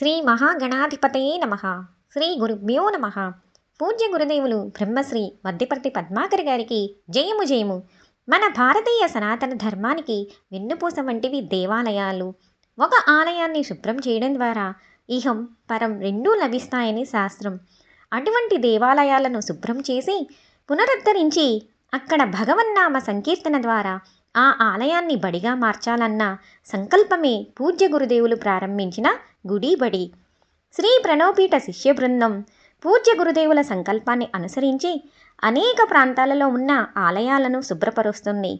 శ్రీ మహాగణాధిపతయే నమ. శ్రీ గురుభ్యో నమ. పూజ్య గురుదేవులు బ్రహ్మశ్రీ వద్దిపర్తి పద్మాకర్ గారికి జయము జయము. మన భారతీయ సనాతన ధర్మానికి వెన్నుపూస వంటివి దేవాలయాలు. ఒక ఆలయాన్ని శుభ్రం చేయడం ద్వారా ఇహం పరం రెండూ లభిస్తాయని శాస్త్రం. అటువంటి దేవాలయాలను శుభ్రం చేసి పునరుద్ధరించి అక్కడ భగవన్నామ సంకీర్తన ద్వారా ఆ ఆలయాన్ని బడిగా మార్చాలన్న సంకల్పమే పూజ్య గురుదేవులు ప్రారంభించిన గుడి బడి. శ్రీ ప్రణవపీఠ శిష్య బృందం పూజ్య గురుదేవుల సంకల్పాన్ని అనుసరించి అనేక ప్రాంతాలలో ఉన్న ఆలయాలను శుభ్రపరుస్తుంది.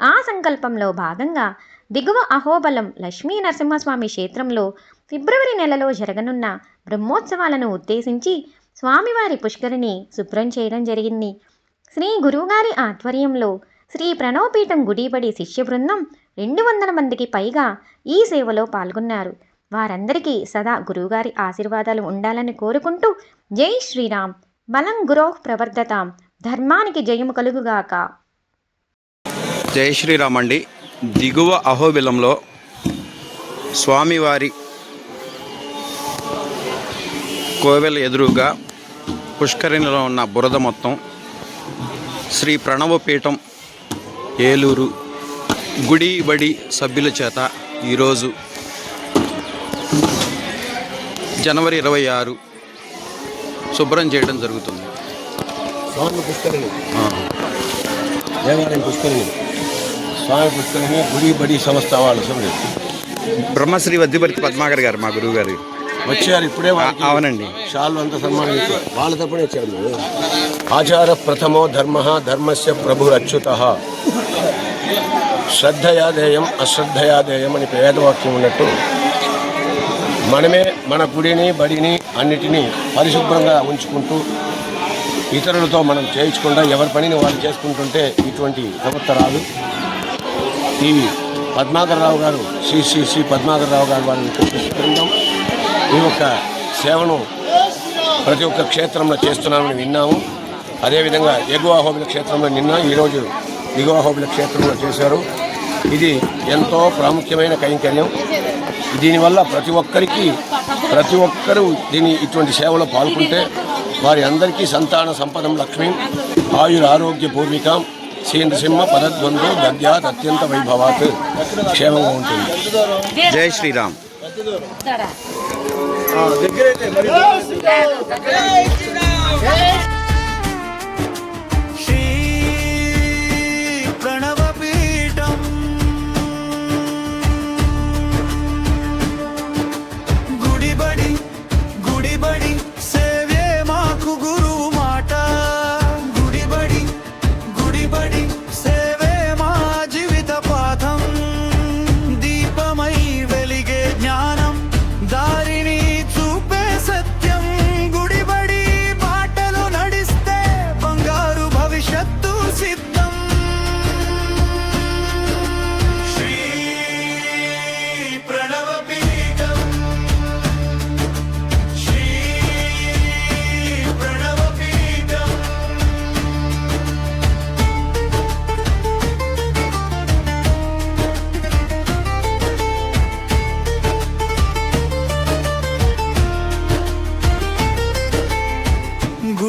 ఆ సంకల్పంలో భాగంగా దిగువ అహోబలం లక్ష్మీ నరసింహస్వామి క్షేత్రంలో ఫిబ్రవరి నెలలో జరగనున్న బ్రహ్మోత్సవాలను ఉద్దేశించి స్వామివారి పుష్కరిని శుభ్రం చేయడం జరిగింది. శ్రీ గురువుగారి ఆధ్వర్యంలో శ్రీ ప్రణవపీఠం గుడిబడి శిష్య బృందం రెండు వందల మందికి పైగా ఈ సేవలో పాల్గొన్నారు. వారందరికీ సదా గురువుగారి ఆశీర్వాదాలు ఉండాలని కోరుకుంటూ జై శ్రీరామ్. బలం గురోహ్ ప్రవర్ధతాం. ధర్మానికి జయము కలుగుగాక. జై శ్రీరామ్ అండి దిగువ అహోబిలంలో స్వామివారి కోవెల ఎదురుగా పుష్కరిణిలో ఉన్న బురద మొత్తం శ్రీ ప్రణవపీఠం ఏలూరు గుడి బడి సభ్యుల చేత ఈరోజు జనవరి ఇరవై ఆరు శుభ్రం చేయడం జరుగుతుంది. స్వామి పుష్కరిణి. దేవాలయం పుష్కరిణి. స్వామి పుష్కరిణి గుడి బడి సంస్థ వాళ్ళు బ్రహ్మశ్రీ వద్దిపర్తి పద్మాకర్ గారు మా గురువు గారు వచ్చారు ఇప్పుడే అవునండి. షాల్ అంతా సన్మానం వాళ్ళ తప్పునే వచ్చారు ఆచార ప్రథమో ధర్మ ధర్మస్య ప్రభురచ్యుత శ్రద్ధయాదేయం అశ్రద్ధయాదేయం అని వేదవాక్యం ఉన్నట్టు మనమే మన గుడిని బడిని అన్నిటినీ పరిశుభ్రంగా ఉంచుకుంటూ ఇతరులతో మనం చేయించకుండా ఎవరి పనిని వాళ్ళు చేసుకుంటుంటే ఇటువంటి ప్రవర్త రాదు ఈ పద్మాకర్రావు గారు శ్రీ శ్రీ శ్రీ పద్మాకర్రావు గారు వారిని బృందం ఈ యొక్క సేవను ప్రతి ఒక్క క్షేత్రంలో చేస్తున్నామని విన్నాము. అదేవిధంగా ఎగువ హోబిల క్షేత్రంలో నిన్న ఈరోజు దిగువ హోబిల క్షేత్రంలో చేశారు. ఇది ఎంతో ప్రాముఖ్యమైన కైంకర్యం. దీనివల్ల ప్రతి ఒక్కరికి ప్రతి ఒక్కరూ దీని ఇటువంటి సేవలో పాల్గొంటే వారి అందరికీ సంతాన సంపదం లక్ష్మీ. ఆయుర ఆరోగ్య పూర్వికం. శ్రీ నృసింహ పదద్వందో గద్యాత్ అత్యంత వైభవాత్. క్షేమంగా ఉంటుంది. జై శ్రీరామ్. దగ్గరైతే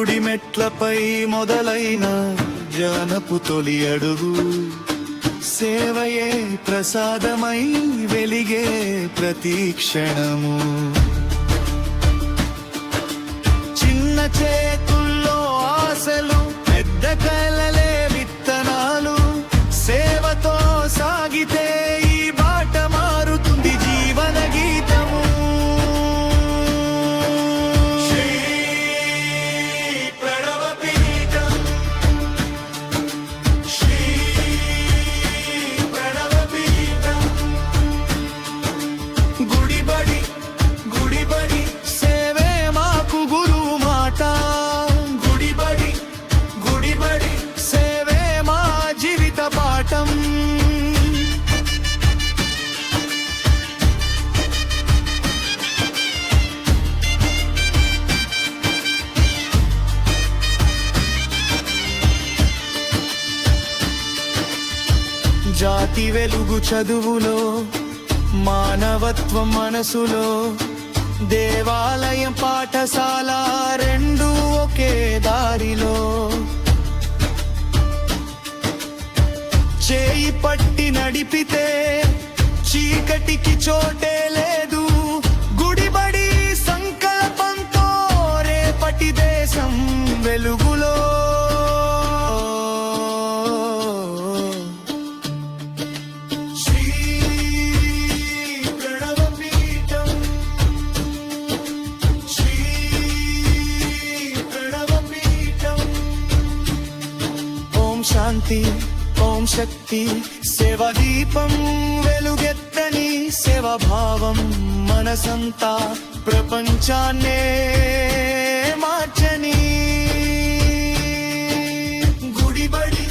గుడి మెట్లపై మొదలైన జానపు తొలి అడుగు. సేవయే ప్రసాదమై వెలిగే ప్రతీక్షణము జాతి వెలుగు చదువులో మానవత్వం మనసులో దేవాలయం పాఠశాల రెండు ఒకే దారిలో. చేయి పట్టి నడిపితే చీకటికి చోటే లేదు. శాంతి ఓం శక్తి శివ దీపం వెలుగెత్తని సేవాభావం మనసంతా ప్రపంచాన్నే మార్చని. గుడిబడి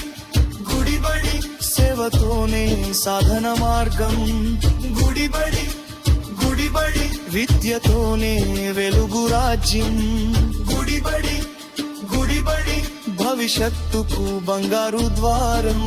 గుడిబడి సేవతోనే సాధన మార్గం. గుడిబడి గుడిబడి విద్యతోనే వెలుగు రాజ్యం. గుడిబడి గుడిబడి భవిష్యత్తుకు బంగారు ద్వారం.